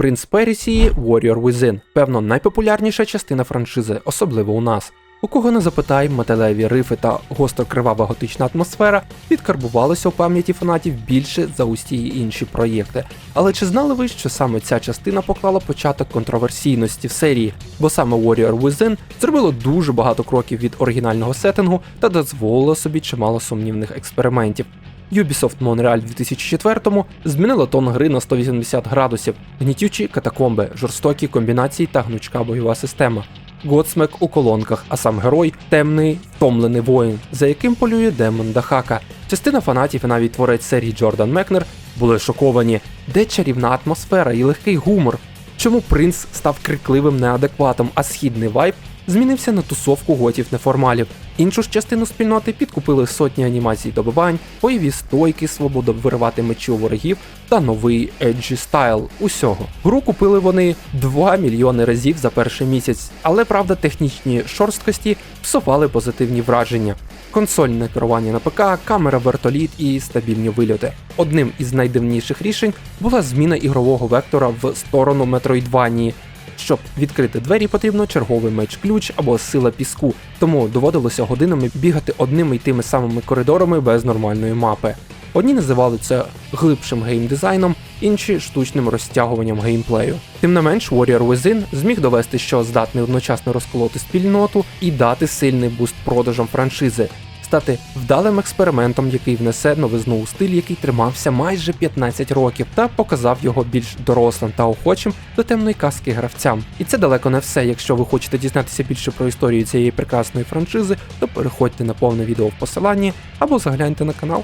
Принц Перісії Warrior Within, певно, найпопулярніша частина франшизи, особливо у нас. У кого не запитай, металеві рифи та гостро кривава готична атмосфера відкарбувалися у пам'яті фанатів більше за усі інші проєкти. Але чи знали ви, що саме ця частина поклала початок контроверсійності в серії? Бо саме Warrior Within зробило дуже багато кроків від оригінального сеттингу та дозволило собі чимало сумнівних експериментів. Ubisoft Montreal 2004-му змінила тон гри на 180 градусів, гнітючі катакомби, жорстокі комбінації та гнучка бойова система. Годсмек у колонках, а сам герой темний, втомлений воїн, за яким полює демон Дахака. Частина фанатів і навіть творець серії Джордан Мекнер були шоковані, де чарівна атмосфера і легкий гумор. Чому принц став крикливим неадекватом, а східний вайб змінився на тусовку готів неформалів. Іншу ж частину спільноти підкупили сотні анімацій добивань, бойові стойки, свобода виривати мечі у ворогів та новий еджі стайл усього. Гру купили вони 2 мільйони разів за перший місяць, але правда технічні шорсткості псували позитивні враження. Консольне керування на ПК, камера вертоліт і стабільні вильоти. Одним із найдивніших рішень була зміна ігрового вектора в сторону Метроїдванії. Щоб відкрити двері, потрібно черговий меч-ключ або сила піску, тому доводилося годинами бігати одними й тими самими коридорами без нормальної мапи. Одні називали це глибшим геймдизайном, інші штучним розтягуванням геймплею. Тим не менш, Warrior Within зміг довести, що здатний одночасно розколоти спільноту і дати сильний буст продажам франшизи, стати вдалим експериментом, який внесе новизну у стиль, який тримався майже 15 років, та показав його більш дорослим та охочим до темної казки гравцям. І це далеко не все. Якщо ви хочете дізнатися більше про історію цієї прекрасної франшизи, то переходьте на повне відео в посиланні або загляньте на канал.